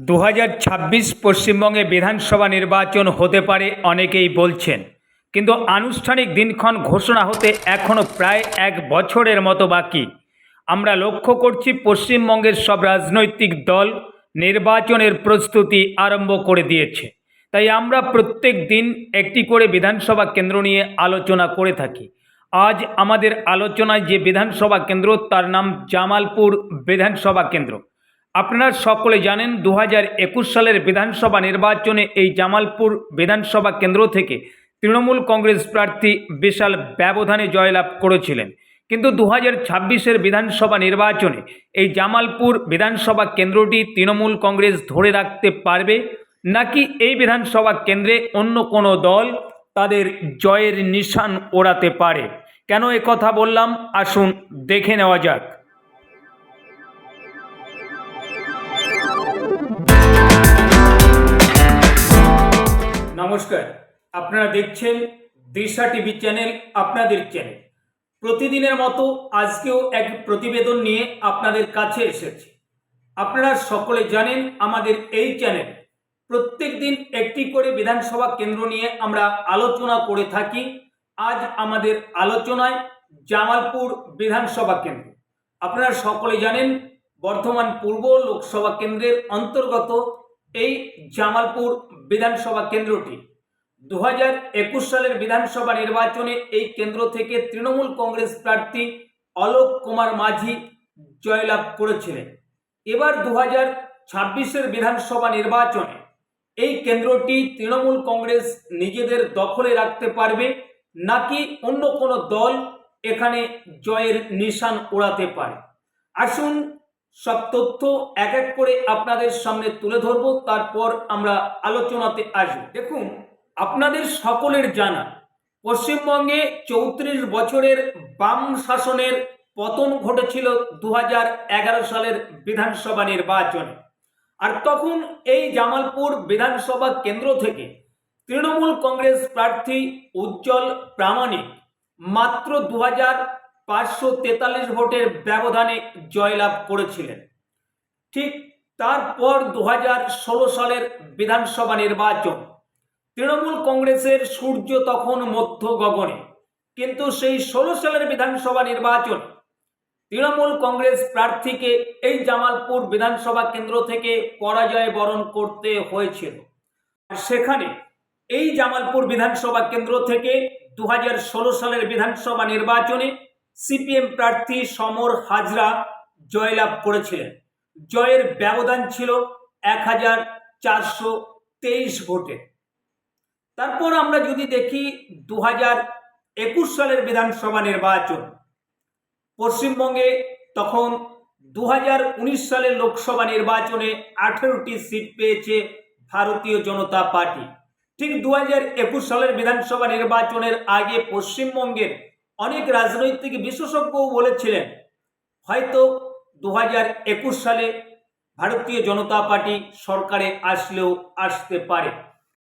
দু হাজার ছাব্বিশ পশ্চিমবঙ্গে বিধানসভা নির্বাচন হতে পারে অনেকেই বলছেন। কিন্তু আনুষ্ঠানিক দিনক্ষণ ঘোষণা হতে এখনও প্রায় এক বছরের মতো বাকি। আমরা লক্ষ্য করছি পশ্চিমবঙ্গের সব রাজনৈতিক দল নির্বাচনের প্রস্তুতি আরম্ভ করে দিয়েছে। তাই আমরা প্রত্যেক দিন একটি করে বিধানসভা কেন্দ্র নিয়ে আলোচনা করে থাকি। আজ আমাদের আলোচনায় যে বিধানসভা কেন্দ্র, তার নাম জামালপুর বিধানসভা কেন্দ্র। আপনারা সকলে জানেন দু একুশ সালের বিধানসভা নির্বাচনে এই জামালপুর বিধানসভা কেন্দ্র থেকে তৃণমূল কংগ্রেস প্রার্থী বিশাল ব্যবধানে জয়লাভ করেছিলেন। কিন্তু দু হাজার ছাব্বিশের বিধানসভা নির্বাচনে এই জামালপুর বিধানসভা কেন্দ্রটি তৃণমূল কংগ্রেস ধরে রাখতে পারবে নাকি এই বিধানসভা কেন্দ্রে অন্য কোনো দল তাদের জয়ের নিশান ওড়াতে পারে? কেন কথা বললাম? আসুন দেখে নেওয়া যাক। নমস্কার। আপনারা দেখছেন দিশা টিভি চ্যানেল, আপনাদের চ্যানেল। প্রতিদিনের মতো আজকেও এক প্রতিবেদন নিয়ে আপনাদের কাছে এসেছি। আপনারা সকলে জানেন আমাদের এই চ্যানেল। প্রত্যেক দিন একটি করে বিধানসভা কেন্দ্র নিয়ে আমরা আলোচনা করে থাকি। আজ আমাদের আলোচনায় জামালপুর বিধানসভা কেন্দ্র। আপনারা সকলে জানেন বর্ধমান পূর্ব লোকসভা কেন্দ্রের অন্তর্গত এই জামালপুর বিধানসভা কেন্দ্রটি। দু হাজার একুশ সালের বিধানসভা নির্বাচনে এই কেন্দ্র থেকে তৃণমূল কংগ্রেস প্রার্থী অলোক কুমার মাঝি জয়লাভ করেছিলেন। এবার দু হাজার ছাব্বিশের বিধানসভা নির্বাচনে এই কেন্দ্রটি তৃণমূল কংগ্রেস নিজেদের দখলে রাখতে পারবে, নাকি অন্য কোনো দল এখানে জয়ের নিশান ওড়াতে পারে? আসুন সব তথ্য এক এক করে আপনাদের সামনে তুলে ধরব, তারপর আমরা আলোচনাতে আসব। দেখুন, আপনাদের সকলের জানা, পশ্চিমবঙ্গে চৌত্রিশ বছরের বাম শাসনের পতন ঘটেছিল দু হাজার এগারো সালের বিধানসভা নির্বাচনে। আর তখন এই জামালপুর বিধানসভা কেন্দ্র থেকে তৃণমূল কংগ্রেস প্রার্থী উজ্জ্বল প্রামাণিক মাত্র দু হাজার পাঁচশো তেতাল্লিশ ভোটের ব্যবধানে জয়লাভ করেছিলেন। ঠিক তারপর দু হাজার ষোলো সালের বিধানসভা নির্বাচন। তৃণমূল কংগ্রেসের সূর্য তখন মধ্য গগনে। কিন্তু সেই ষোলো সালের বিধানসভা নির্বাচন, তৃণমূল কংগ্রেস প্রার্থীকে এই জামালপুর বিধানসভা কেন্দ্র থেকে পরাজয় বরণ করতে হয়েছিল। সেখানে এই জামালপুর বিধানসভা কেন্দ্র থেকে দু হাজার ষোলো সালের বিধানসভা নির্বাচনে সিপিএম প্রার্থী সমর হাজরা জয়লাভ করেছিলেন। জয়ের ব্যবধান ছিল এক হাজার চারশো তেইশ ভোটে। তারপর আমরা যদি দেখি দু হাজার একুশ সালের বিধানসভা নির্বাচন, পশ্চিমবঙ্গে তখন দু হাজার উনিশ সালের লোকসভা নির্বাচনে আঠেরোটি সিট পেয়েছে ভারতীয় জনতা পার্টি। ঠিক দু হাজার একুশ সালের বিধানসভা নির্বাচনের আগে পশ্চিমবঙ্গের অনেক রাজনৈতিক বিশেষজ্ঞও বলেছিলেন, হয়তো দু সালে ভারতীয় জনতা পার্টি সরকারে আসলেও আসতে পারে।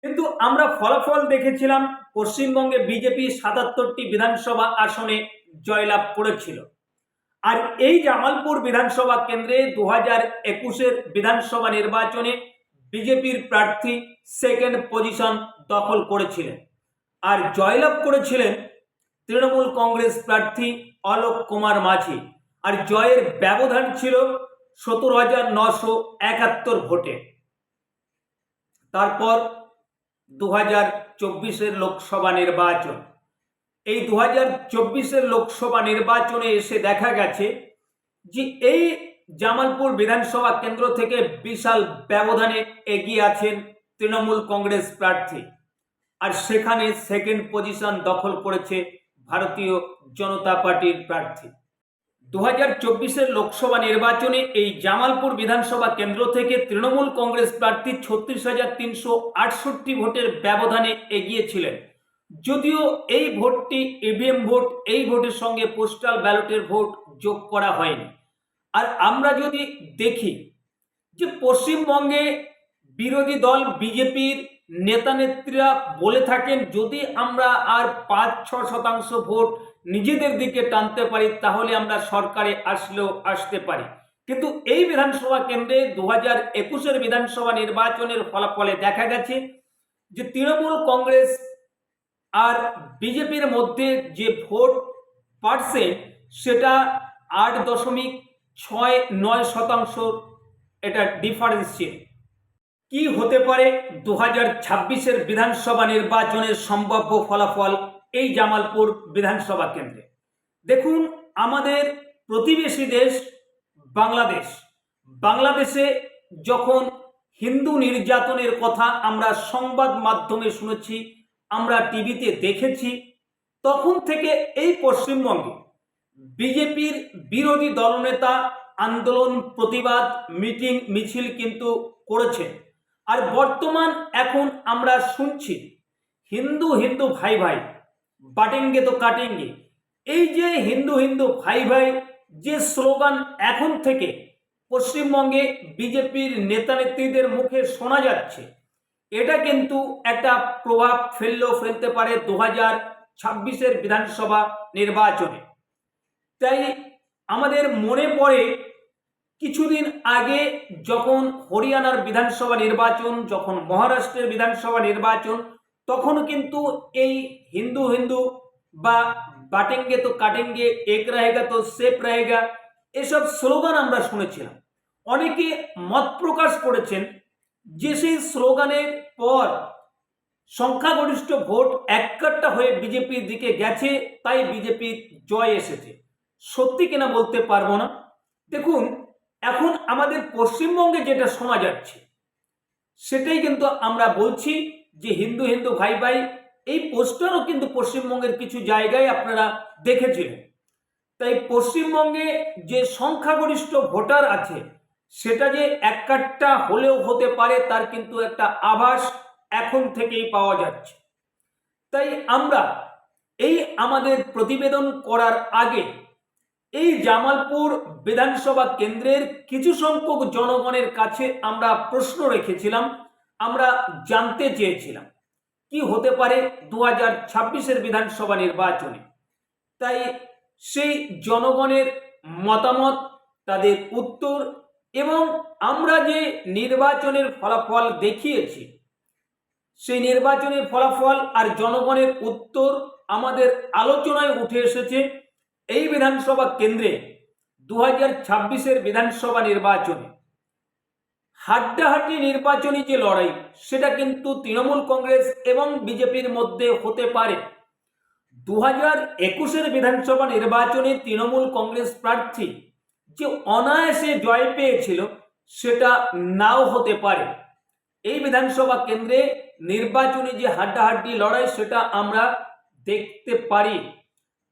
কিন্তু আমরা ফলাফল দেখেছিলাম, পশ্চিমবঙ্গে বিজেপি সাতাত্তরটি বিধানসভা আসনে জয়লাভ করেছিল। আর এই জামালপুর বিধানসভা কেন্দ্রে দু হাজার একুশের বিধানসভা নির্বাচনে বিজেপির প্রার্থী সেকেন্ড পজিশন দখল করেছিলেন। আর জয়লাভ করেছিলেন তৃণমূল কংগ্রেস প্রার্থী অলোক কুমার মাঝি। আর জয়ের ব্যবধান ছিল সতেরো হাজার নশো একাত্তর ভোটে। তারপর দু হাজার চব্বিশের লোকসভা নির্বাচন। এই দু হাজার চব্বিশের লোকসভা নির্বাচনে এসে দেখা গেছে যে এই জামালপুর বিধানসভা কেন্দ্র থেকে বিশাল ব্যবধানে এগিয়ে আছেন তৃণমূল কংগ্রেস প্রার্থী। আর সেখানে সেকেন্ড পজিশন দখল করেছে ভারতীয় জনতা পার্টির প্রার্থী। দু হাজার চব্বিশের লোকসভা নির্বাচনে এই জামালপুর বিধানসভা কেন্দ্র থেকে তৃণমূল কংগ্রেস প্রার্থী ছত্রিশ হাজার তিনশো আটষট্টি ভোটের ব্যবধানে এগিয়েছিলেন। যদিও এই ভোটটি ইভিএম ভোট, এই ভোটের সঙ্গে পোস্টাল ব্যালটের ভোট যোগ করা হয়নি। আর আমরা যদি দেখি যে পশ্চিমবঙ্গে বিরোধী দল, বিজেপির নেতা নেত্রীরা বলে থাকেন, যদি আমরা আর পাঁচ, ছ শতাংশ ভোট নিজেদের দিকে টানতে পারি, তাহলে আমরা সরকারে আসলেও আসতে পারি। কিন্তু এই বিধানসভা কেন্দ্রে দু হাজার একুশের বিধানসভা নির্বাচনের ফলাফলে দেখা গেছে যে তৃণমূল কংগ্রেস আর বিজেপির মধ্যে যে ভোট পার্সেন্ট সেটা আট দশমিক ছয় নয় শতাংশ এটা ডিফারেন্স ছিল কি হতে পারে দু হাজার ছাব্বিশের বিধানসভা নির্বাচনের সম্ভাব্য ফলাফল এই জামালপুর বিধানসভা কেন্দ্রে? দেখুন, আমাদের প্রতিবেশী দেশ বাংলাদেশ। বাংলাদেশে যখন হিন্দু নির্যাতনের কথা আমরা সংবাদ মাধ্যমে শুনেছি, আমরা টিভিতে দেখেছি, তখন থেকে এই পশ্চিমবঙ্গে বিজেপির বিরোধী দলনেতা আন্দোলন, প্রতিবাদ, মিটিং, মিছিল কিন্তু করেছেন। আর বর্তমান এখন আমরা শুনছি হিন্দু হিন্দু ভাই ভাই, বাটেঙ্গে তো কাটেঙ্গে। এই যে হিন্দু হিন্দু ভাই ভাই, যে স্লোগান এখন থেকে পশ্চিমবঙ্গে বিজেপির নেতা নেত্রীদের মুখে শোনা যাচ্ছে, এটা কিন্তু একটা প্রভাব ফেললেও ফেলতে পারে দু হাজার ছাব্বিশের বিধানসভা নির্বাচনে। তাই আমাদের মনে পড়ে কিছুদিন আগে যখন হরিয়ানার বিধানসভা নির্বাচন, যখন মহারাষ্ট্রের বিধানসভা নির্বাচন তখন কিন্তু এই হিন্দু হিন্দু বা বাটেঙ্গে তো কাটেঙ্গে, এক রাহেগা তো সেফ রাহেগা, এসব স্লোগান আমরা শুনেছিলাম। অনেকে মত প্রকাশ করেছেন যে সেই স্লোগানের পর সংখ্যাগরিষ্ঠ ভোট এককাট্টা হয়ে বিজেপির দিকে গেছে, তাই বিজেপির জয় এসেছে। সত্যি কিনা বলতে পারব না? দেখুন এখন আমাদের পশ্চিমবঙ্গে যেটা শোনা যাচ্ছে, সেটাই কিন্তু আমরা বলছি যে হিন্দু হিন্দু ভাই ভাই, এই পোস্টারও কিন্তু পশ্চিমবঙ্গের কিছু জায়গায় আপনারা দেখেছিলেন। তাই পশ্চিমবঙ্গে যে সংখ্যাগরিষ্ঠ ভোটার আছে, সেটা যে এক কাট্টা হলেও হতে পারে তার কিন্তু একটা আভাস এখন থেকেই পাওয়া যাচ্ছে। তাই আমরা এই আমাদের প্রতিবেদন করার আগে এই জামালপুর বিধানসভা কেন্দ্রের কিছু সংখ্যক জনগণের কাছে আমরা প্রশ্ন রেখেছিলাম, আমরা জানতে চেয়েছিলাম কি হতে পারে দু হাজার ছাব্বিশের বিধানসভা নির্বাচনে। তাই সেই জনগণের মতামত, তাদের উত্তর এবং আমরা যে নির্বাচনের ফলাফল দেখিয়েছি, সেই নির্বাচনের ফলাফল আর জনগণের উত্তর আমাদের আলোচনায় উঠে এসেছে। এই বিধানসভা কেন্দ্রে দু হাজার ছাব্বিশের বিধানসভা নির্বাচনে হাড্ডাহাড্ডি নির্বাচনী যে লড়াই, সেটা কিন্তু তৃণমূল কংগ্রেস এবং বিজেপির মধ্যে হতে পারে। দু হাজার একুশের বিধানসভা নির্বাচনে তৃণমূল কংগ্রেস প্রার্থী যে অনায়াসে জয় পেয়েছিল, সেটা নাও হতে পারে। এই বিধানসভা কেন্দ্রে নির্বাচনী যে হাড্ডাহাড্ডি লড়াই, সেটা আমরা দেখতে পারি।